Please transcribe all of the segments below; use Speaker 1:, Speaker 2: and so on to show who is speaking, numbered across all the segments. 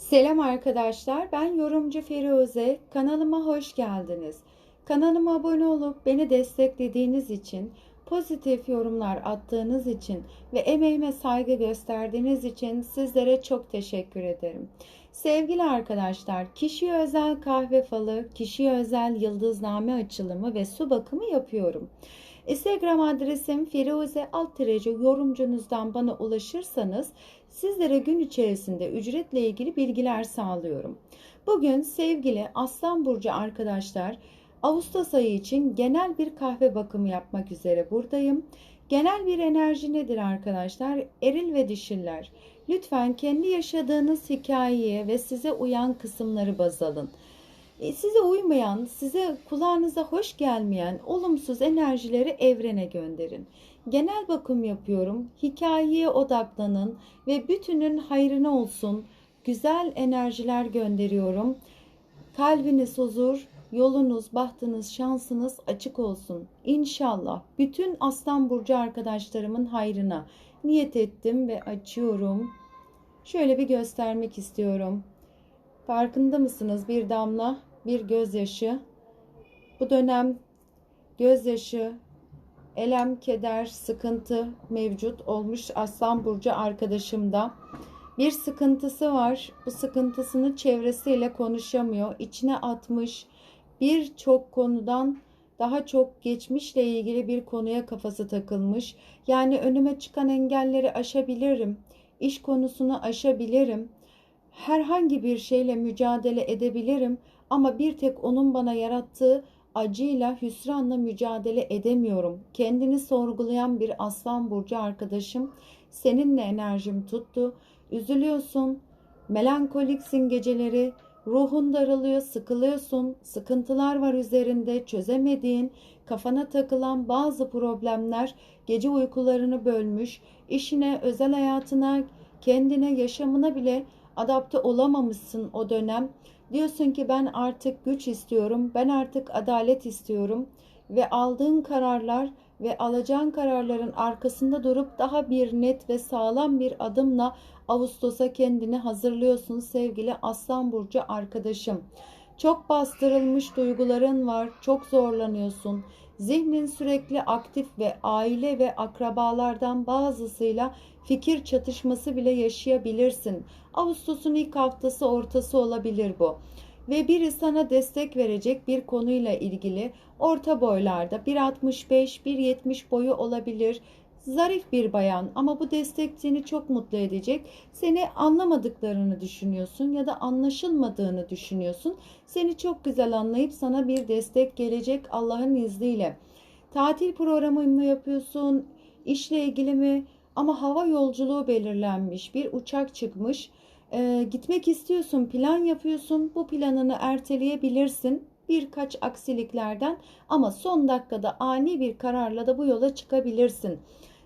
Speaker 1: Selam arkadaşlar, ben yorumcu Firuze. Kanalıma hoş geldiniz. Kanalıma abone olup beni desteklediğiniz için, pozitif yorumlar attığınız için ve emeğime saygı gösterdiğiniz için sizlere çok teşekkür ederim. Sevgili arkadaşlar, kişiye özel kahve falı, kişiye özel yıldızname açılımı ve su bakımı yapıyorum. Instagram adresim Firuze Alttireci yorumcunuzdan bana ulaşırsanız sizlere gün içerisinde ücretle ilgili bilgiler sağlıyorum. Bugün sevgili Aslan Burcu arkadaşlar Ağustos ayı için genel bir kahve bakımı yapmak üzere buradayım. Genel bir enerji nedir arkadaşlar? Eril ve dişiller. Lütfen kendi yaşadığınız hikayeye ve size uyan kısımları baz alın. E, size uymayan, size kulağınıza hoş gelmeyen olumsuz enerjileri evrene gönderin. Genel bakım yapıyorum. Hikayeye odaklanın ve bütünün hayrına olsun. Güzel enerjiler gönderiyorum. Kalbiniz huzur, yolunuz, bahtınız, şansınız açık olsun. İnşallah bütün Aslan Burcu arkadaşlarımın hayrına niyet ettim ve açıyorum. Şöyle bir göstermek istiyorum. Farkında mısınız? Bir damla, bir gözyaşı. Bu dönem gözyaşı, elem, keder, sıkıntı mevcut olmuş Aslan Burcu arkadaşımda. Bir sıkıntısı var. Bu sıkıntısını çevresiyle konuşamıyor. İçine atmış birçok konudan daha çok geçmişle ilgili bir konuya kafası takılmış. Yani önüme çıkan engelleri aşabilirim. İş konusunu aşabilirim. Herhangi bir şeyle mücadele edebilirim ama bir tek onun bana yarattığı acıyla, hüsranla mücadele edemiyorum. Kendini sorgulayan bir aslan burcu arkadaşım. Seninle enerjim tuttu. Üzülüyorsun, melankoliksin geceleri, ruhun daralıyor, sıkılıyorsun, sıkıntılar var üzerinde, çözemediğin, kafana takılan bazı problemler gece uykularını bölmüş, işine, özel hayatına, kendine, yaşamına bile adapte olamamışsın o dönem. Diyorsun ki ben artık güç istiyorum, ben artık adalet istiyorum ve aldığın kararlar ve alacağın kararların arkasında durup daha bir net ve sağlam bir adımla Ağustos'a kendini hazırlıyorsun sevgili Aslan Burcu arkadaşım. Çok bastırılmış duyguların var, çok zorlanıyorsun. Zihnin sürekli aktif ve aile ve akrabalardan bazısıyla fikir çatışması bile yaşayabilirsin. Ağustos'un ilk haftası ortası olabilir bu. Ve biri sana destek verecek bir konuyla ilgili orta boylarda 1.65 1.70 boyu olabilir. Zarif bir bayan ama bu destek seni çok mutlu edecek. Seni anlamadıklarını düşünüyorsun ya da anlaşılmadığını düşünüyorsun. Seni çok güzel anlayıp sana bir destek gelecek Allah'ın izniyle. Tatil programı mı yapıyorsun? İşle ilgili mi? Ama hava yolculuğu belirlenmiş. Bir uçak çıkmış. Ee, gitmek istiyorsun, plan yapıyorsun. Bu planını erteleyebilirsin birkaç aksiliklerden ama son dakikada ani bir kararla da bu yola çıkabilirsin.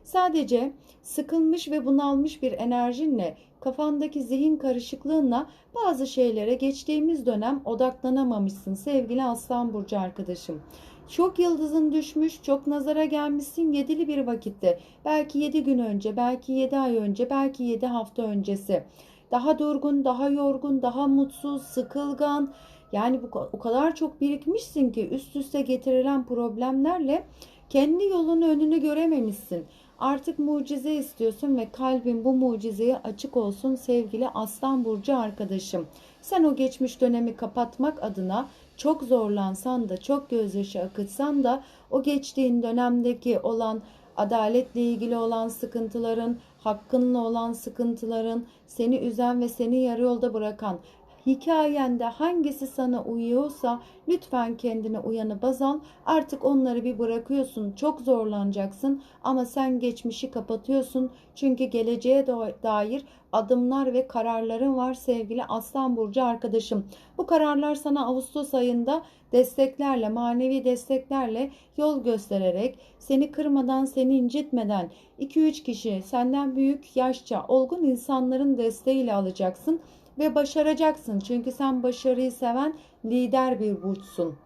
Speaker 1: Sadece sıkılmış ve bunalmış bir enerjinle, kafandaki zihin karışıklığınla bazı şeylere geçtiğimiz dönem odaklanamamışsın sevgili Aslan Burcu arkadaşım. Çok yıldızın düşmüş, çok nazara gelmişsin yedili bir vakitte. Belki yedi gün önce, belki yedi ay önce, belki yedi hafta öncesi. Daha durgun, daha yorgun, daha mutsuz, sıkılgan. Yani bu o kadar çok birikmişsin ki üst üste getirilen problemlerle kendi yolun önünü görememişsin. Artık mucize istiyorsun ve kalbin bu mucizeye açık olsun sevgili Aslan Burcu arkadaşım. Sen o geçmiş dönemi kapatmak adına çok zorlansan da çok gözyaşı akıtsan da o geçtiğin dönemdeki olan adaletle ilgili olan sıkıntıların, hakkınla olan sıkıntıların, seni üzen ve seni yarı yolda bırakan hikayende hangisi sana uyuyorsa lütfen kendine uyanı baz al. Artık onları bir bırakıyorsun. Çok zorlanacaksın ama sen geçmişi kapatıyorsun. Çünkü geleceğe dair adımlar ve kararların var sevgili Aslan Burcu arkadaşım. Bu kararlar sana Ağustos ayında desteklerle, manevi desteklerle yol göstererek seni kırmadan, seni incitmeden 2-3 kişi senden büyük, yaşça, olgun insanların desteğiyle alacaksın ve başaracaksın. Çünkü sen başarıyı seven lider bir burçsun.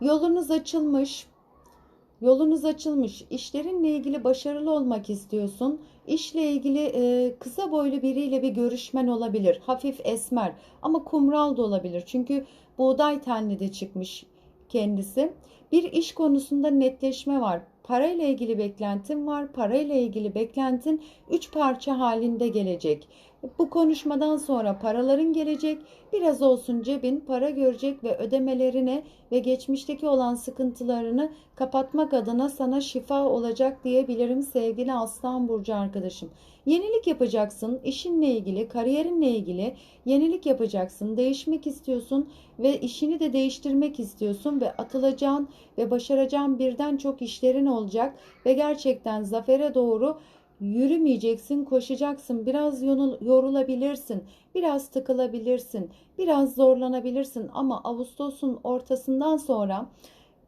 Speaker 1: Yolunuz açılmış. Yolunuz açılmış. İşlerinle ilgili başarılı olmak istiyorsun. İşle ilgili e, kısa boylu biriyle bir görüşmen olabilir. Hafif esmer ama kumral da olabilir. Çünkü buğday tenli de çıkmış kendisi. Bir iş konusunda netleşme var. Parayla ilgili beklentin var. Parayla ilgili beklentin üç parça halinde gelecek. Bu konuşmadan sonra paraların gelecek. Biraz olsun cebin para görecek ve ödemelerine ve geçmişteki olan sıkıntılarını kapatmak adına sana şifa olacak diyebilirim sevgili Aslan Burcu arkadaşım. Yenilik yapacaksın, işinle ilgili, kariyerinle ilgili yenilik yapacaksın, değişmek istiyorsun ve işini de değiştirmek istiyorsun ve atılacağın ve başaracağın birden çok işlerin olacak ve gerçekten zafere doğru yürümeyeceksin, koşacaksın. Biraz yorulabilirsin, biraz tıkılabilirsin, biraz zorlanabilirsin ama Ağustos'un ortasından sonra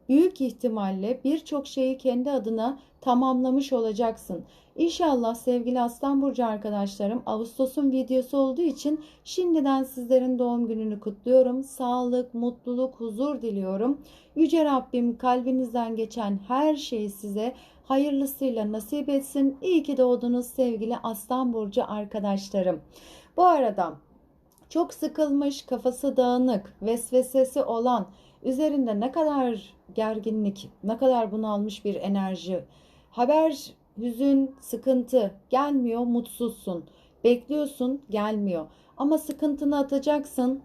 Speaker 1: büyük ihtimalle birçok şeyi kendi adına tamamlamış olacaksın. İnşallah sevgili Aslan Burcu arkadaşlarım Ağustos'un videosu olduğu için şimdiden sizlerin doğum gününü kutluyorum. Sağlık, mutluluk, huzur diliyorum. Yüce Rabbim kalbinizden geçen her şeyi size hayırlısıyla nasip etsin. İyi ki doğdunuz sevgili Aslan Burcu arkadaşlarım. Bu arada çok sıkılmış, kafası dağınık, vesvesesi olan, üzerinde ne kadar gerginlik, ne kadar bunalmış bir enerji, haber, hüzün, sıkıntı gelmiyor, mutsuzsun. Bekliyorsun, gelmiyor. Ama sıkıntını atacaksın.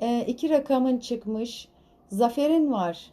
Speaker 1: E, iki rakamın çıkmış. Zaferin var.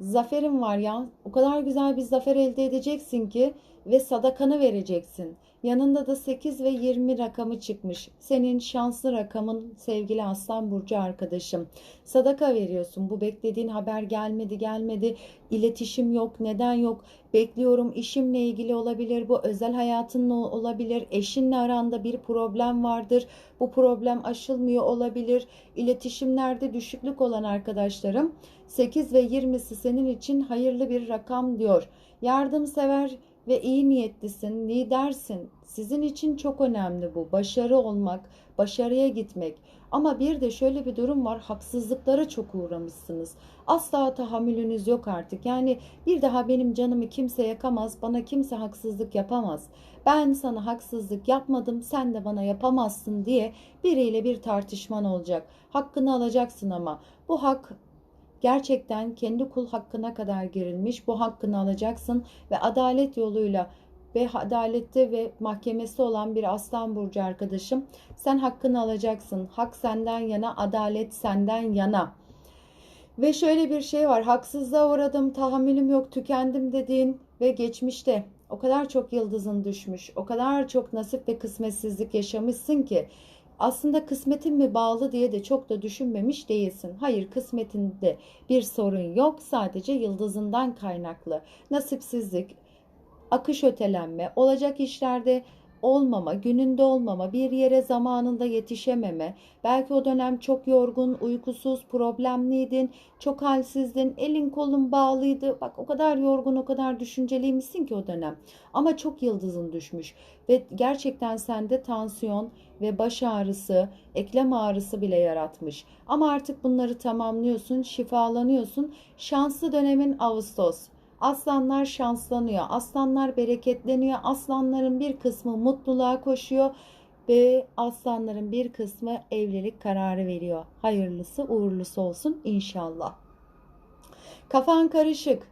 Speaker 1: Zaferin var ya. O kadar güzel bir zafer elde edeceksin ki ve sadakanı vereceksin. Yanında da 8 ve 20 rakamı çıkmış. Senin şanslı rakamın sevgili Aslan Burcu arkadaşım. Sadaka veriyorsun. Bu beklediğin haber gelmedi gelmedi. İletişim yok. Neden yok? Bekliyorum. işimle ilgili olabilir. Bu özel hayatınla olabilir. Eşinle aranda bir problem vardır. Bu problem aşılmıyor olabilir. İletişimlerde düşüklük olan arkadaşlarım 8 ve 20'si senin için hayırlı bir rakam diyor. Yardımsever ve iyi niyetlisin, lidersin. Sizin için çok önemli bu. Başarı olmak, başarıya gitmek. Ama bir de şöyle bir durum var. Haksızlıklara çok uğramışsınız. Asla tahammülünüz yok artık. Yani bir daha benim canımı kimse yakamaz. Bana kimse haksızlık yapamaz. Ben sana haksızlık yapmadım. Sen de bana yapamazsın diye biriyle bir tartışman olacak. Hakkını alacaksın ama bu hak gerçekten kendi kul hakkına kadar girilmiş. Bu hakkını alacaksın ve adalet yoluyla ve adalette ve mahkemesi olan bir aslan burcu arkadaşım sen hakkını alacaksın. Hak senden yana, adalet senden yana. Ve şöyle bir şey var. Haksızlığa uğradım, tahammülüm yok, tükendim dediğin ve geçmişte o kadar çok yıldızın düşmüş, o kadar çok nasip ve kısmetsizlik yaşamışsın ki aslında kısmetin mi bağlı diye de çok da düşünmemiş değilsin. Hayır kısmetinde bir sorun yok sadece yıldızından kaynaklı. Nasipsizlik, akış ötelenme, olacak işlerde olmama, gününde olmama, bir yere zamanında yetişememe, belki o dönem çok yorgun, uykusuz, problemliydin, çok halsizdin, elin kolun bağlıydı. Bak o kadar yorgun, o kadar düşünceliymişsin ki o dönem. Ama çok yıldızın düşmüş ve gerçekten sende tansiyon ve baş ağrısı, eklem ağrısı bile yaratmış. Ama artık bunları tamamlıyorsun, şifalanıyorsun. Şanslı dönemin Ağustos. Aslanlar şanslanıyor, aslanlar bereketleniyor, aslanların bir kısmı mutluluğa koşuyor ve aslanların bir kısmı evlilik kararı veriyor. Hayırlısı uğurlusu olsun inşallah. Kafan karışık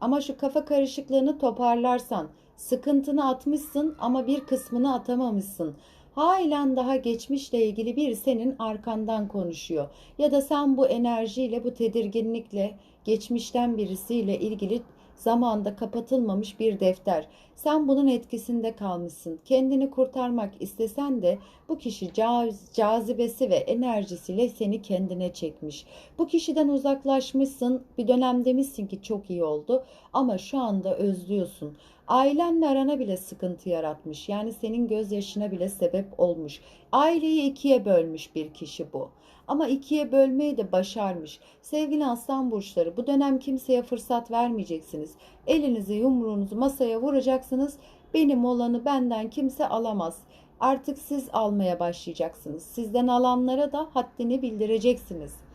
Speaker 1: ama şu kafa karışıklığını toparlarsan sıkıntını atmışsın ama bir kısmını atamamışsın. Halen daha geçmişle ilgili bir senin arkandan konuşuyor. Ya da sen bu enerjiyle, bu tedirginlikle, geçmişten birisiyle ilgili zamanda kapatılmamış bir defter. Sen bunun etkisinde kalmışsın. Kendini kurtarmak istesen de bu kişi caz, cazibesi ve enerjisiyle seni kendine çekmiş. Bu kişiden uzaklaşmışsın. Bir dönem demişsin ki çok iyi oldu ama şu anda özlüyorsun. Ailenle arana bile sıkıntı yaratmış. Yani senin gözyaşına bile sebep olmuş. Aileyi ikiye bölmüş bir kişi bu. Ama ikiye bölmeyi de başarmış. Sevgili aslan burçları bu dönem kimseye fırsat vermeyeceksiniz. Elinizi yumruğunuzu masaya vuracaksınız. Benim olanı benden kimse alamaz. Artık siz almaya başlayacaksınız. Sizden alanlara da haddini bildireceksiniz.''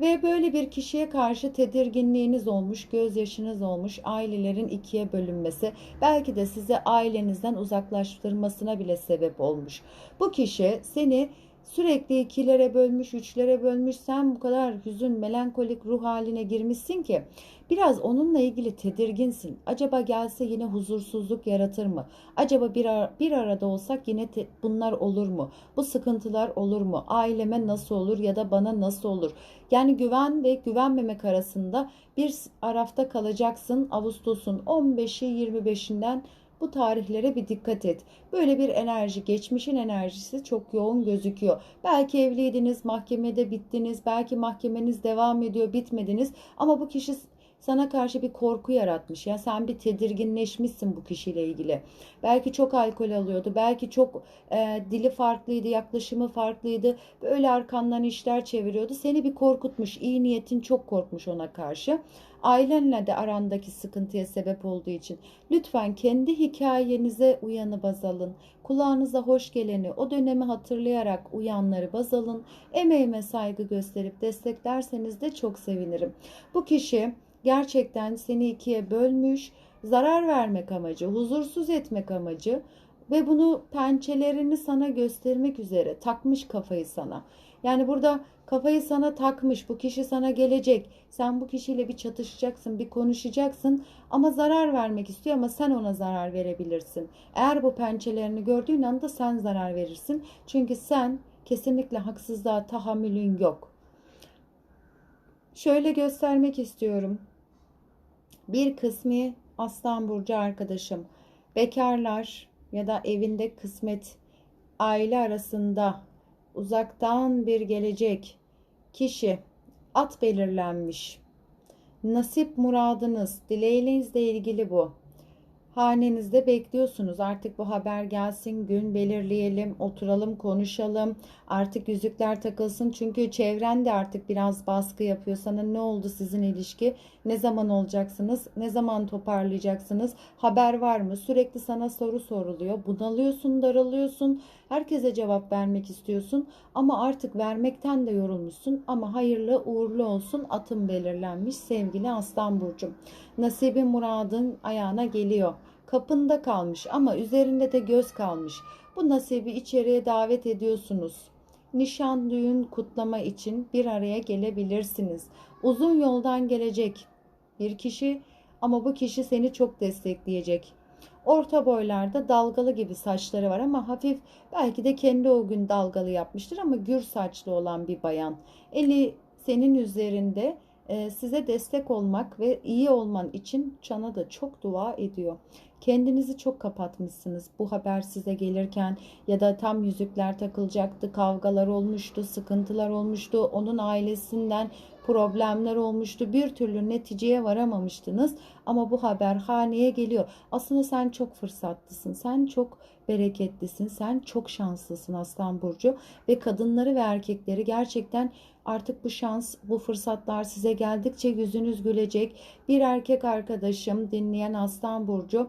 Speaker 1: Ve böyle bir kişiye karşı tedirginliğiniz olmuş, gözyaşınız olmuş, ailelerin ikiye bölünmesi, belki de sizi ailenizden uzaklaştırmasına bile sebep olmuş. Bu kişi seni sürekli ikilere bölmüş, üçlere bölmüş. Sen bu kadar hüzün, melankolik ruh haline girmişsin ki biraz onunla ilgili tedirginsin. Acaba gelse yine huzursuzluk yaratır mı? Acaba bir, ar bir arada olsak yine bunlar olur mu? Bu sıkıntılar olur mu? Aileme nasıl olur ya da bana nasıl olur? Yani güven ve güvenmemek arasında bir arafta kalacaksın. Ağustos'un 15'i 25'inden bu tarihlere bir dikkat et. Böyle bir enerji, geçmişin enerjisi çok yoğun gözüküyor. Belki evliydiniz, mahkemede bittiniz, belki mahkemeniz devam ediyor, bitmediniz ama bu kişi sana karşı bir korku yaratmış. Ya sen bir tedirginleşmişsin bu kişiyle ilgili. Belki çok alkol alıyordu. Belki çok e, dili farklıydı, yaklaşımı farklıydı. Böyle arkandan işler çeviriyordu. Seni bir korkutmuş. İyi niyetin çok korkmuş ona karşı. Ailenle de arandaki sıkıntıya sebep olduğu için lütfen kendi hikayenize uyanı baz alın. Kulağınıza hoş geleni, o dönemi hatırlayarak uyanları baz alın. Emeğime saygı gösterip desteklerseniz de çok sevinirim. Bu kişi gerçekten seni ikiye bölmüş, zarar vermek amacı, huzursuz etmek amacı ve bunu pençelerini sana göstermek üzere takmış kafayı sana. Yani burada kafayı sana takmış, bu kişi sana gelecek. Sen bu kişiyle bir çatışacaksın, bir konuşacaksın ama zarar vermek istiyor ama sen ona zarar verebilirsin. Eğer bu pençelerini gördüğün anda sen zarar verirsin. Çünkü sen kesinlikle haksızlığa tahammülün yok. Şöyle göstermek istiyorum. Bir kısmı Aslan Burcu arkadaşım. Bekarlar ya da evinde kısmet aile arasında uzaktan bir gelecek kişi at belirlenmiş. Nasip muradınız, dileğinizle ilgili bu. Hanenizde bekliyorsunuz. Artık bu haber gelsin, gün belirleyelim, oturalım, konuşalım. Artık yüzükler takılsın. Çünkü çevren de artık biraz baskı yapıyor. Sana ne oldu sizin ilişki? Ne zaman olacaksınız? Ne zaman toparlayacaksınız? Haber var mı? Sürekli sana soru soruluyor. Bunalıyorsun, daralıyorsun. Herkese cevap vermek istiyorsun ama artık vermekten de yorulmuşsun. Ama hayırlı uğurlu olsun atın belirlenmiş sevgili Aslan Burcu. Nasibin muradın ayağına geliyor. Kapında kalmış ama üzerinde de göz kalmış. Bu nasibi içeriye davet ediyorsunuz. Nişan düğün kutlama için bir araya gelebilirsiniz. Uzun yoldan gelecek bir kişi ama bu kişi seni çok destekleyecek. Orta boylarda dalgalı gibi saçları var ama hafif belki de kendi o gün dalgalı yapmıştır ama gür saçlı olan bir bayan. Eli senin üzerinde e, size destek olmak ve iyi olman için çana da çok dua ediyor. Kendinizi çok kapatmışsınız bu haber size gelirken ya da tam yüzükler takılacaktı, kavgalar olmuştu, sıkıntılar olmuştu, onun ailesinden problemler olmuştu. Bir türlü neticeye varamamıştınız ama bu haber haneye geliyor. Aslında sen çok fırsatlısın. Sen çok bereketlisin. Sen çok şanslısın Aslan Burcu ve kadınları ve erkekleri gerçekten artık bu şans, bu fırsatlar size geldikçe yüzünüz gülecek. Bir erkek arkadaşım dinleyen Aslan Burcu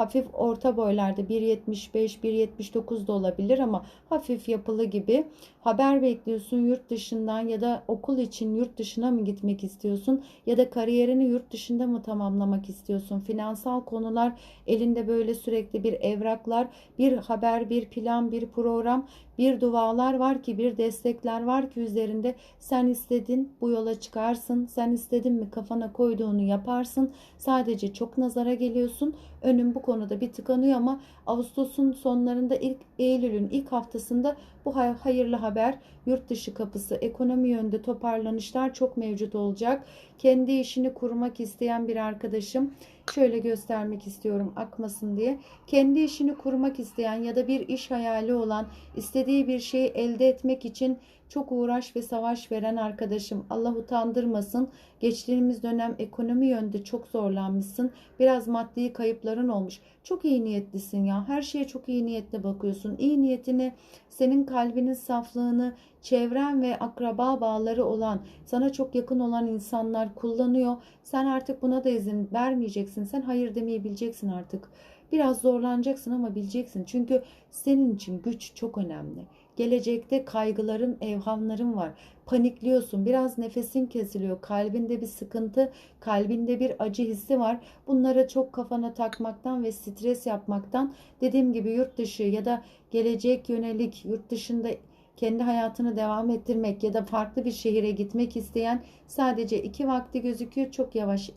Speaker 1: hafif orta boylarda 1.75 1.79 da olabilir ama hafif yapılı gibi haber bekliyorsun yurt dışından ya da okul için yurt dışına mı gitmek istiyorsun ya da kariyerini yurt dışında mı tamamlamak istiyorsun? Finansal konular elinde böyle sürekli bir evraklar bir haber bir plan bir program bir dualar var ki bir destekler var ki üzerinde sen istedin bu yola çıkarsın sen istedin mi kafana koyduğunu yaparsın. Sadece çok nazara geliyorsun önüm bu konuda bir tıkanıyor ama Ağustos'un sonlarında ilk Eylül'ün ilk haftasında bu hayırlı haber yurt dışı kapısı ekonomi yönde toparlanışlar çok mevcut olacak. Kendi işini kurmak isteyen bir arkadaşım şöyle göstermek istiyorum akmasın diye. Kendi işini kurmak isteyen ya da bir iş hayali olan istediği bir şeyi elde etmek için çok uğraş ve savaş veren arkadaşım Allah utandırmasın. Geçtiğimiz dönem ekonomi yönde çok zorlanmışsın. Biraz maddi kayıpların olmuş. Çok iyi niyetlisin ya. Her şeye çok iyi niyetle bakıyorsun. İyi niyetini, senin kalbinin saflığını, çevren ve akraba bağları olan, sana çok yakın olan insanlar kullanıyor. Sen artık buna da izin vermeyeceksin. Sen hayır demeyi bileceksin artık. Biraz zorlanacaksın ama bileceksin. Çünkü senin için güç çok önemli gelecekte kaygıların, evhamların var. Panikliyorsun, biraz nefesin kesiliyor, kalbinde bir sıkıntı, kalbinde bir acı hissi var. Bunlara çok kafana takmaktan ve stres yapmaktan dediğim gibi yurt dışı ya da gelecek yönelik yurt dışında kendi hayatını devam ettirmek ya da farklı bir şehire gitmek isteyen sadece iki vakti gözüküyor. Çok yavaş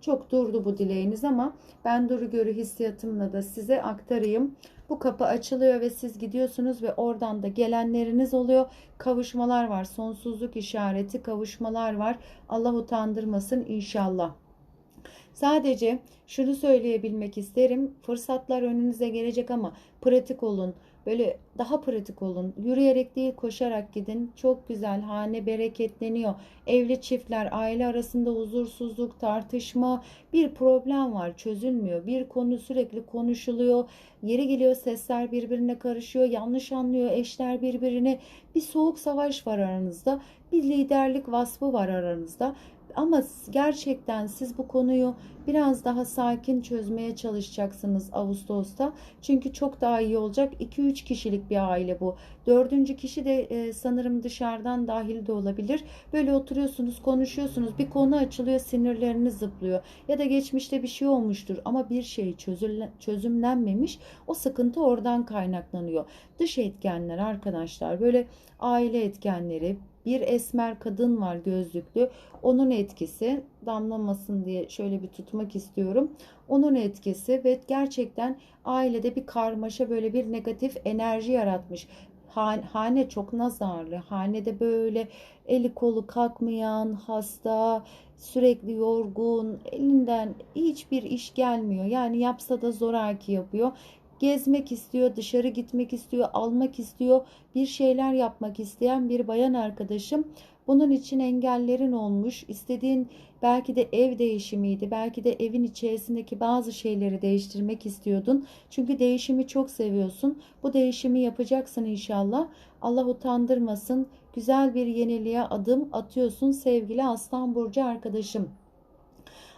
Speaker 1: çok durdu bu dileğiniz ama ben duru görü hissiyatımla da size aktarayım. Bu kapı açılıyor ve siz gidiyorsunuz ve oradan da gelenleriniz oluyor. Kavuşmalar var. Sonsuzluk işareti kavuşmalar var. Allah utandırmasın inşallah. Sadece şunu söyleyebilmek isterim. Fırsatlar önünüze gelecek ama pratik olun. Böyle daha pratik olun. Yürüyerek değil koşarak gidin. Çok güzel. Hane bereketleniyor. Evli çiftler, aile arasında huzursuzluk, tartışma, bir problem var çözülmüyor. Bir konu sürekli konuşuluyor. Yeri geliyor sesler birbirine karışıyor. Yanlış anlıyor eşler birbirini. Bir soğuk savaş var aranızda. Bir liderlik vasfı var aranızda. Ama gerçekten siz bu konuyu biraz daha sakin çözmeye çalışacaksınız Ağustos'ta. Çünkü çok daha iyi olacak. 2-3 kişilik bir aile bu. Dördüncü kişi de e, sanırım dışarıdan dahil de olabilir. Böyle oturuyorsunuz, konuşuyorsunuz. Bir konu açılıyor, sinirleriniz zıplıyor. Ya da geçmişte bir şey olmuştur ama bir şey çözülen, çözümlenmemiş. O sıkıntı oradan kaynaklanıyor. Dış etkenler arkadaşlar böyle aile etkenleri, bir esmer kadın var gözlüklü. Onun etkisi damlamasın diye şöyle bir tutmak istiyorum. Onun etkisi ve gerçekten ailede bir karmaşa böyle bir negatif enerji yaratmış. Hane çok nazarlı. Hanede böyle eli kolu kalkmayan, hasta, sürekli yorgun, elinden hiçbir iş gelmiyor. Yani yapsa da zoraki yapıyor gezmek istiyor, dışarı gitmek istiyor, almak istiyor, bir şeyler yapmak isteyen bir bayan arkadaşım. Bunun için engellerin olmuş. İstediğin belki de ev değişimiydi. Belki de evin içerisindeki bazı şeyleri değiştirmek istiyordun. Çünkü değişimi çok seviyorsun. Bu değişimi yapacaksın inşallah. Allah utandırmasın. Güzel bir yeniliğe adım atıyorsun sevgili Aslan Burcu arkadaşım.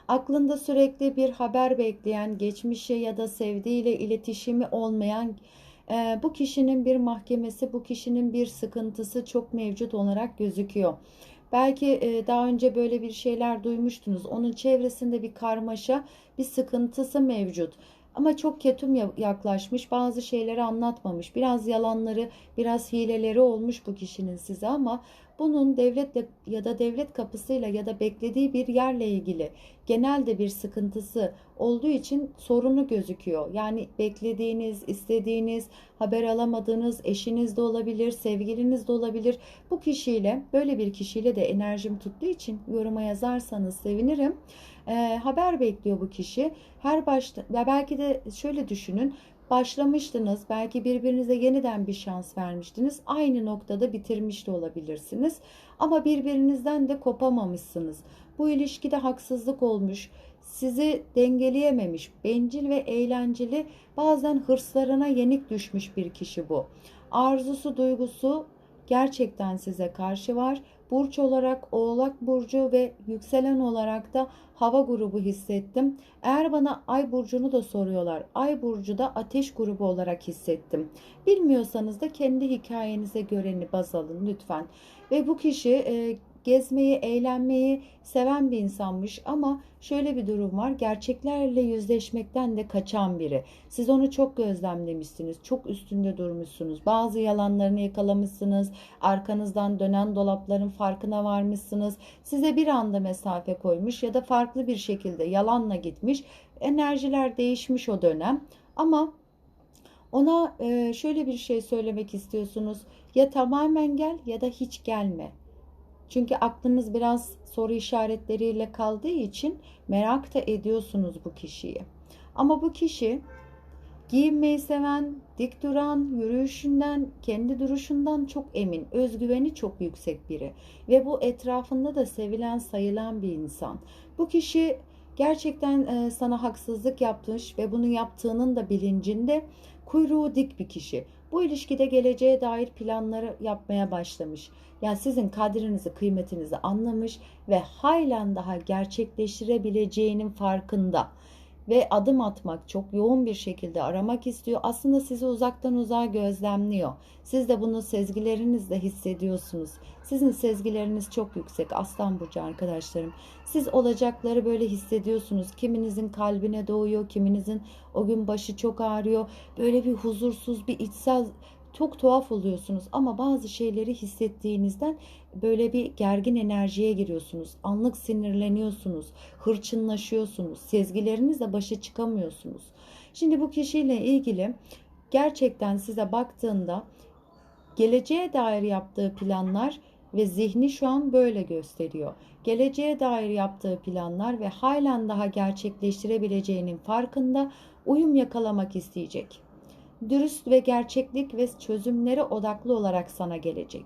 Speaker 1: Aklında sürekli bir haber bekleyen, geçmişe ya da sevdiğiyle iletişimi olmayan e, bu kişinin bir mahkemesi, bu kişinin bir sıkıntısı çok mevcut olarak gözüküyor. Belki e, daha önce böyle bir şeyler duymuştunuz. Onun çevresinde bir karmaşa, bir sıkıntısı mevcut. Ama çok ketum yaklaşmış, bazı şeyleri anlatmamış. Biraz yalanları, biraz hileleri olmuş bu kişinin size ama bunun devletle ya da devlet kapısıyla ya da beklediği bir yerle ilgili genelde bir sıkıntısı olduğu için sorunu gözüküyor. Yani beklediğiniz, istediğiniz, haber alamadığınız eşiniz de olabilir, sevgiliniz de olabilir. Bu kişiyle, böyle bir kişiyle de enerjim tuttuğu için yoruma yazarsanız sevinirim. E, haber bekliyor bu kişi. Her başta, belki de şöyle düşünün başlamıştınız. Belki birbirinize yeniden bir şans vermiştiniz. Aynı noktada bitirmiş de olabilirsiniz. Ama birbirinizden de kopamamışsınız. Bu ilişkide haksızlık olmuş. Sizi dengeleyememiş, bencil ve eğlenceli, bazen hırslarına yenik düşmüş bir kişi bu. Arzusu, duygusu gerçekten size karşı var. Burç olarak Oğlak Burcu ve yükselen olarak da Hava grubu hissettim. Eğer bana Ay Burcu'nu da soruyorlar. Ay Burcu da Ateş grubu olarak hissettim. Bilmiyorsanız da kendi hikayenize göreni baz alın lütfen. Ve bu kişi e, gezmeyi, eğlenmeyi seven bir insanmış ama şöyle bir durum var. Gerçeklerle yüzleşmekten de kaçan biri. Siz onu çok gözlemlemişsiniz. Çok üstünde durmuşsunuz. Bazı yalanlarını yakalamışsınız. Arkanızdan dönen dolapların farkına varmışsınız. Size bir anda mesafe koymuş ya da farklı bir şekilde yalanla gitmiş. Enerjiler değişmiş o dönem. Ama ona e, şöyle bir şey söylemek istiyorsunuz. Ya tamamen gel ya da hiç gelme. Çünkü aklınız biraz soru işaretleriyle kaldığı için merak da ediyorsunuz bu kişiyi. Ama bu kişi giyinmeyi seven, dik duran, yürüyüşünden, kendi duruşundan çok emin, özgüveni çok yüksek biri ve bu etrafında da sevilen, sayılan bir insan. Bu kişi gerçekten e, sana haksızlık yapmış ve bunu yaptığının da bilincinde kuyruğu dik bir kişi. Bu ilişkide geleceğe dair planları yapmaya başlamış. Yani sizin kadrinizi, kıymetinizi anlamış ve halen daha gerçekleştirebileceğinin farkında. Ve adım atmak çok yoğun bir şekilde aramak istiyor. Aslında sizi uzaktan uzağa gözlemliyor. Siz de bunu sezgilerinizle hissediyorsunuz. Sizin sezgileriniz çok yüksek Aslan burcu arkadaşlarım. Siz olacakları böyle hissediyorsunuz. Kiminizin kalbine doğuyor, kiminizin o gün başı çok ağrıyor. Böyle bir huzursuz, bir içsel çok tuhaf oluyorsunuz ama bazı şeyleri hissettiğinizden böyle bir gergin enerjiye giriyorsunuz. Anlık sinirleniyorsunuz, hırçınlaşıyorsunuz, sezgilerinizle başa çıkamıyorsunuz. Şimdi bu kişiyle ilgili gerçekten size baktığında geleceğe dair yaptığı planlar ve zihni şu an böyle gösteriyor. Geleceğe dair yaptığı planlar ve halen daha gerçekleştirebileceğinin farkında uyum yakalamak isteyecek. Dürüst ve gerçeklik ve çözümlere odaklı olarak sana gelecek.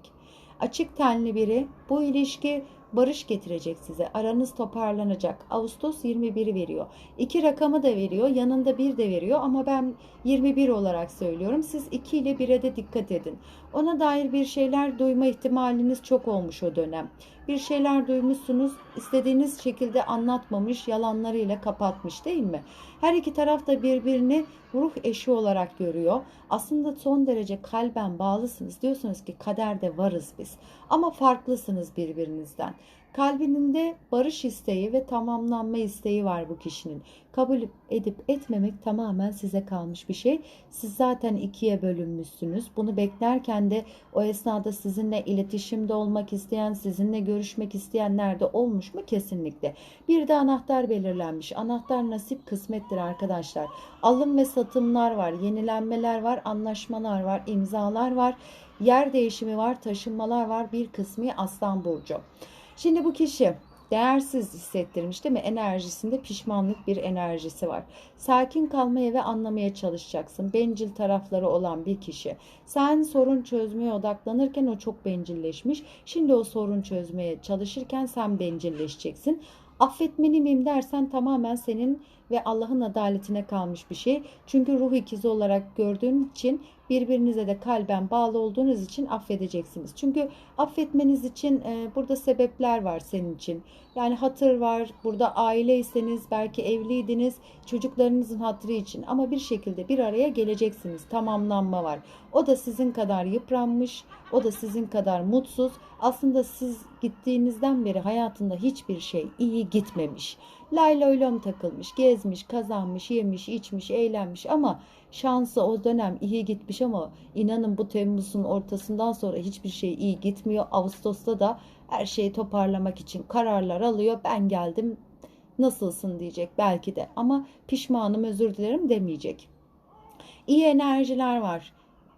Speaker 1: Açık tenli biri bu ilişki barış getirecek size. Aranız toparlanacak. Ağustos 21'i veriyor. İki rakamı da veriyor. Yanında bir de veriyor ama ben 21 olarak söylüyorum. Siz 2 ile 1'e de dikkat edin. Ona dair bir şeyler duyma ihtimaliniz çok olmuş o dönem. Bir şeyler duymuşsunuz, istediğiniz şekilde anlatmamış, yalanlarıyla kapatmış değil mi? Her iki taraf da birbirini ruh eşi olarak görüyor. Aslında son derece kalben bağlısınız. Diyorsunuz ki kaderde varız biz. Ama farklısınız birbirinizden. Kalbinde barış isteği ve tamamlanma isteği var bu kişinin. Kabul edip etmemek tamamen size kalmış bir şey. Siz zaten ikiye bölünmüşsünüz. Bunu beklerken de o esnada sizinle iletişimde olmak isteyen, sizinle görüşmek isteyenler de olmuş mu? Kesinlikle. Bir de anahtar belirlenmiş. Anahtar nasip kısmettir arkadaşlar. Alım ve satımlar var, yenilenmeler var, anlaşmalar var, imzalar var, yer değişimi var, taşınmalar var. Bir kısmı Aslan Burcu. Şimdi bu kişi değersiz hissettirmiş değil mi? Enerjisinde pişmanlık bir enerjisi var. Sakin kalmaya ve anlamaya çalışacaksın. Bencil tarafları olan bir kişi. Sen sorun çözmeye odaklanırken o çok bencilleşmiş. Şimdi o sorun çözmeye çalışırken sen bencilleşeceksin. Affetmeni miyim dersen tamamen senin ve Allah'ın adaletine kalmış bir şey. Çünkü ruh ikizi olarak gördüğün için birbirinize de kalben bağlı olduğunuz için affedeceksiniz. Çünkü affetmeniz için e, burada sebepler var senin için. Yani hatır var. Burada aileyseniz belki evliydiniz. Çocuklarınızın hatırı için ama bir şekilde bir araya geleceksiniz. Tamamlanma var. O da sizin kadar yıpranmış. O da sizin kadar mutsuz. Aslında siz gittiğinizden beri hayatında hiçbir şey iyi gitmemiş. Layla oylom takılmış, gezmiş, kazanmış, yemiş, içmiş, eğlenmiş ama şansı o dönem iyi gitmiş ama inanın bu Temmuz'un ortasından sonra hiçbir şey iyi gitmiyor. Ağustos'ta da her şeyi toparlamak için kararlar alıyor. Ben geldim nasılsın diyecek belki de ama pişmanım özür dilerim demeyecek. İyi enerjiler var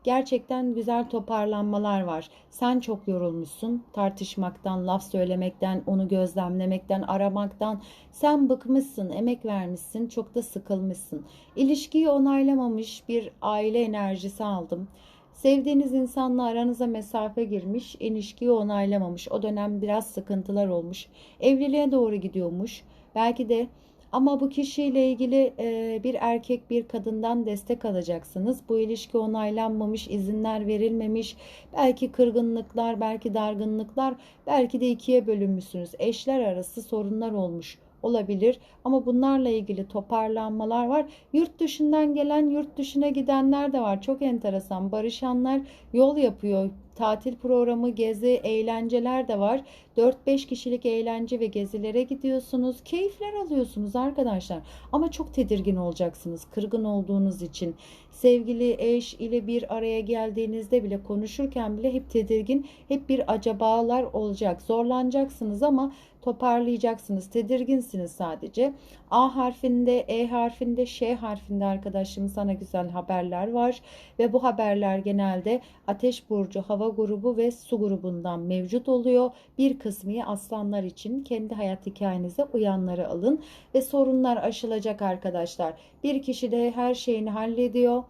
Speaker 1: gerçekten güzel toparlanmalar var. Sen çok yorulmuşsun tartışmaktan, laf söylemekten, onu gözlemlemekten, aramaktan. Sen bıkmışsın, emek vermişsin, çok da sıkılmışsın. İlişkiyi onaylamamış bir aile enerjisi aldım. Sevdiğiniz insanla aranıza mesafe girmiş, ilişkiyi onaylamamış. O dönem biraz sıkıntılar olmuş. Evliliğe doğru gidiyormuş. Belki de ama bu kişiyle ilgili e, bir erkek bir kadından destek alacaksınız. Bu ilişki onaylanmamış, izinler verilmemiş, belki kırgınlıklar, belki dargınlıklar, belki de ikiye bölünmüşsünüz. Eşler arası sorunlar olmuş olabilir ama bunlarla ilgili toparlanmalar var. Yurt dışından gelen yurt dışına gidenler de var. Çok enteresan. Barışanlar yol yapıyor. Tatil programı, gezi, eğlenceler de var. 4-5 kişilik eğlence ve gezilere gidiyorsunuz. Keyifler alıyorsunuz arkadaşlar. Ama çok tedirgin olacaksınız kırgın olduğunuz için. Sevgili eş ile bir araya geldiğinizde bile konuşurken bile hep tedirgin, hep bir acabalar olacak. Zorlanacaksınız ama toparlayacaksınız. Tedirginsiniz sadece. A harfinde, E harfinde, Ş harfinde arkadaşım sana güzel haberler var ve bu haberler genelde Ateş burcu, hava grubu ve su grubundan mevcut oluyor. Bir kısmı aslanlar için kendi hayat hikayenize uyanları alın ve sorunlar aşılacak arkadaşlar. Bir kişi de her şeyini hallediyor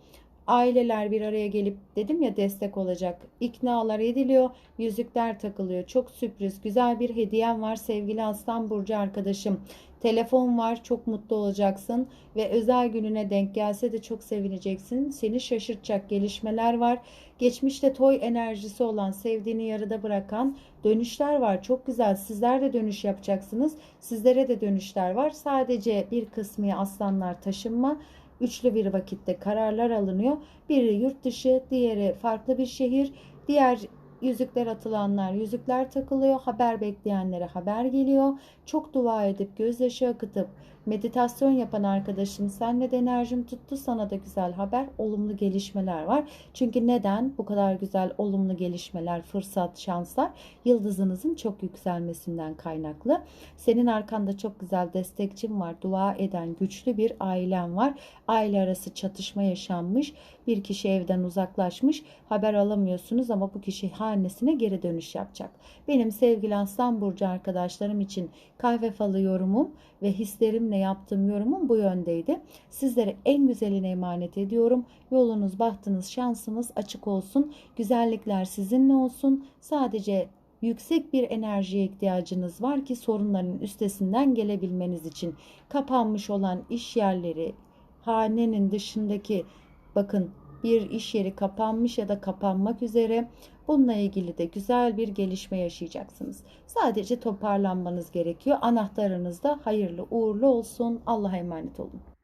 Speaker 1: Aileler bir araya gelip dedim ya destek olacak. İknalar ediliyor, yüzükler takılıyor. Çok sürpriz, güzel bir hediyem var sevgili Aslan Burcu arkadaşım. Telefon var, çok mutlu olacaksın ve özel gününe denk gelse de çok sevineceksin. Seni şaşırtacak gelişmeler var. Geçmişte toy enerjisi olan, sevdiğini yarıda bırakan dönüşler var. Çok güzel. Sizler de dönüş yapacaksınız. Sizlere de dönüşler var. Sadece bir kısmı aslanlar taşınma. Üçlü bir vakitte kararlar alınıyor. Biri yurt dışı, diğeri farklı bir şehir. Diğer yüzükler atılanlar yüzükler takılıyor. Haber bekleyenlere haber geliyor. Çok dua edip gözyaşı akıtıp meditasyon yapan arkadaşım senle de enerjim tuttu sana da güzel haber olumlu gelişmeler var. Çünkü neden bu kadar güzel olumlu gelişmeler fırsat şanslar yıldızınızın çok yükselmesinden kaynaklı. Senin arkanda çok güzel destekçim var dua eden güçlü bir ailen var. Aile arası çatışma yaşanmış bir kişi evden uzaklaşmış haber alamıyorsunuz ama bu kişi hanesine geri dönüş yapacak. Benim sevgili Aslan Burcu arkadaşlarım için kahve falı yorumum ve hislerimle yaptığım yorumum bu yöndeydi. Sizlere en güzeline emanet ediyorum. Yolunuz, bahtınız, şansınız açık olsun. Güzellikler sizinle olsun. Sadece yüksek bir enerjiye ihtiyacınız var ki sorunların üstesinden gelebilmeniz için. Kapanmış olan iş yerleri, hanenin dışındaki bakın bir iş yeri kapanmış ya da kapanmak üzere. Bununla ilgili de güzel bir gelişme yaşayacaksınız. Sadece toparlanmanız gerekiyor. Anahtarınız da hayırlı uğurlu olsun. Allah'a emanet olun.